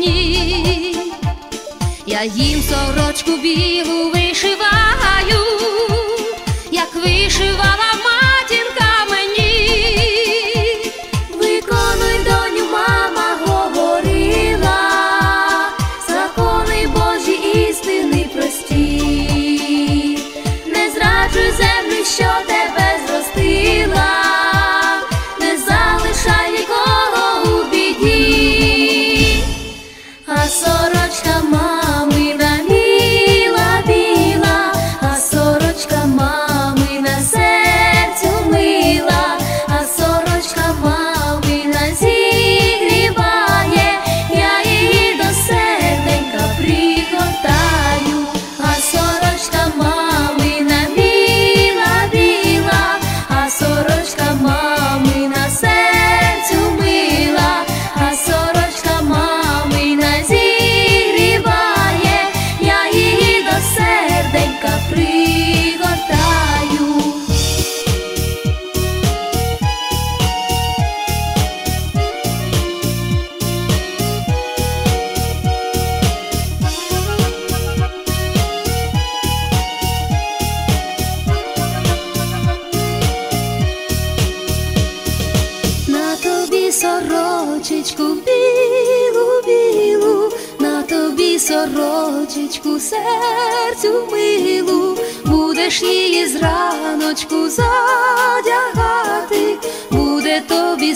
пісні, я їм сорочку білу вишиваю, як вишивала.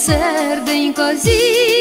ser din cozii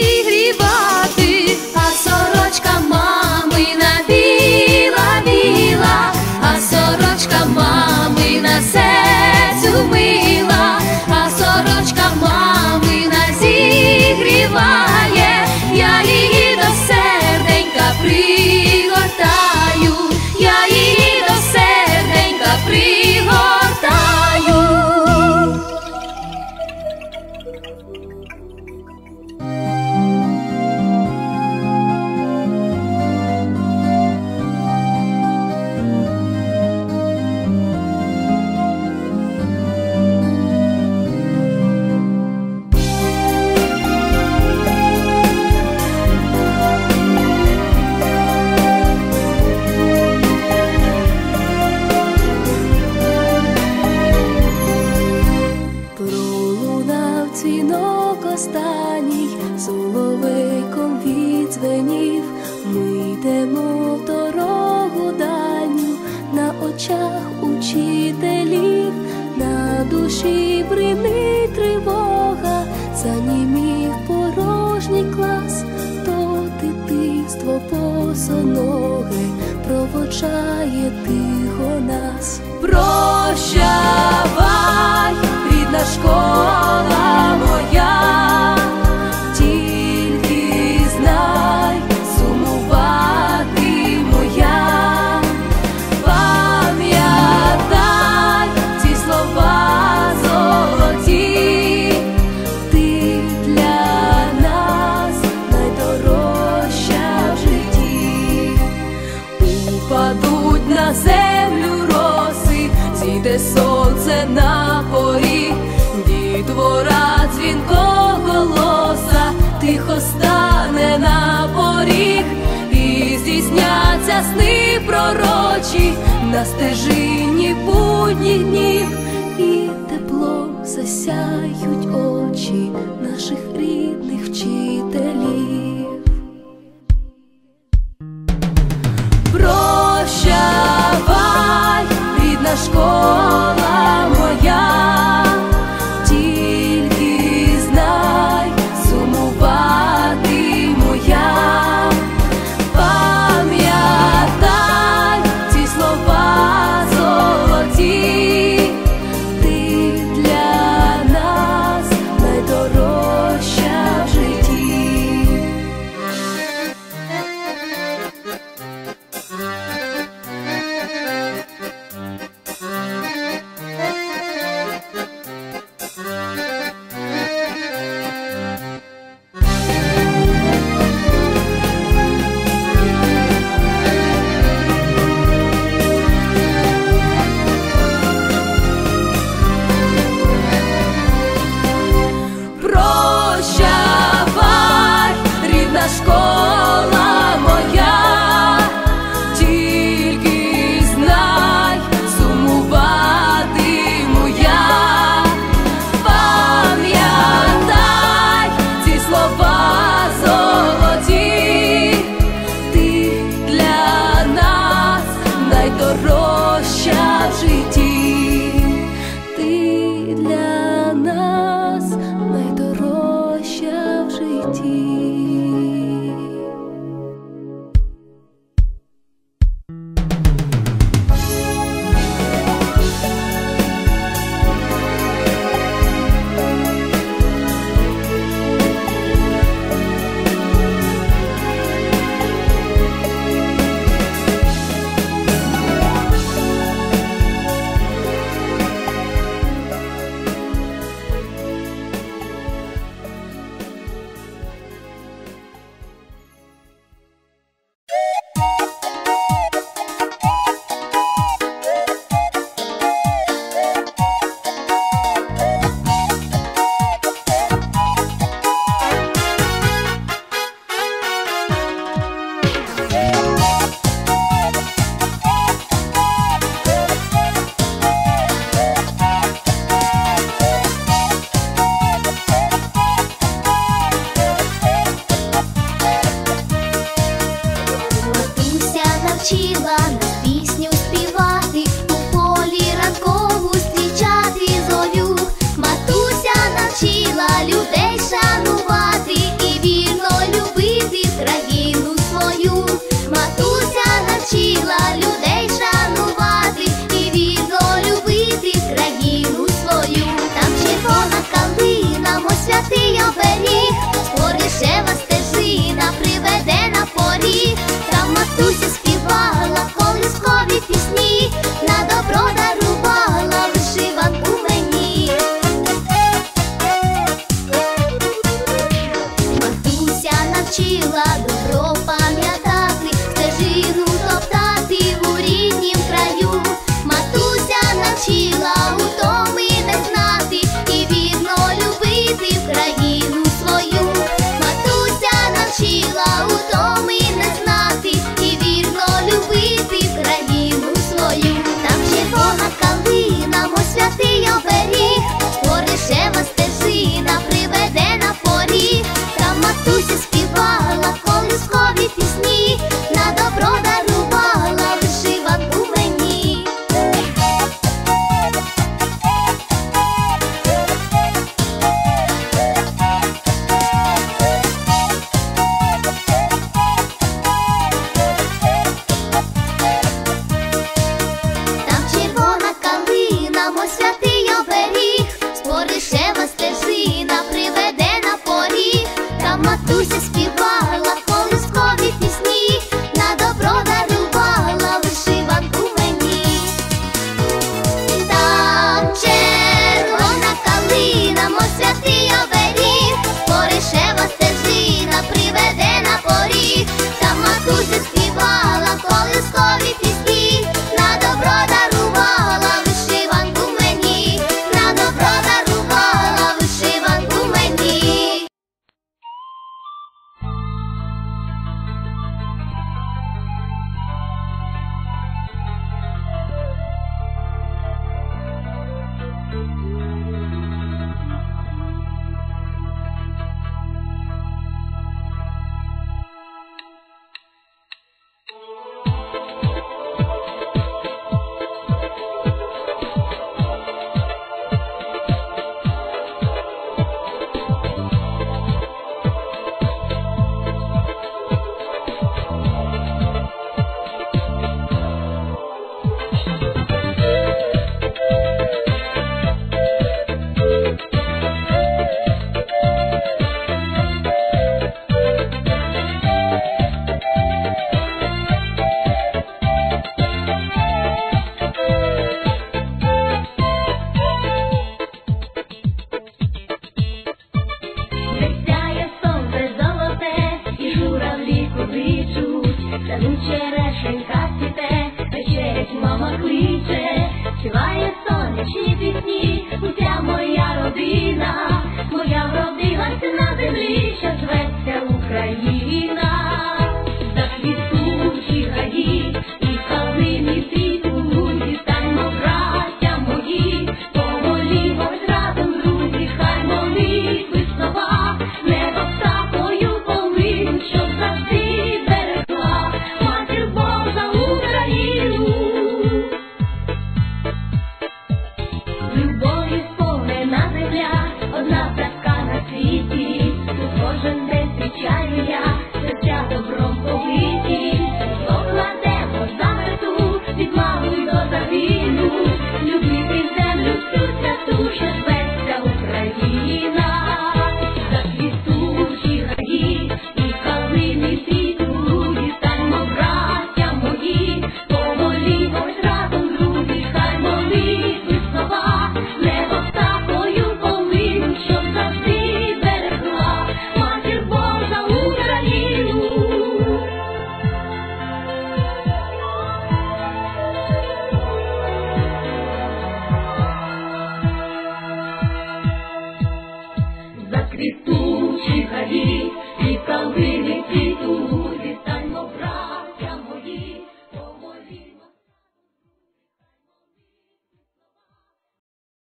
останній соловейком відзвенів, ми йдемо в дорогу даню на очах учителів, на душі брини тривога, занімів порожній клас, то дитинство босоноге провочає тихо нас. Прощавай, рідна школа. Стане на поріг і здійсняться сни пророчі на стежині будніх днів, і тепло засяють очі наших рідних вчителів.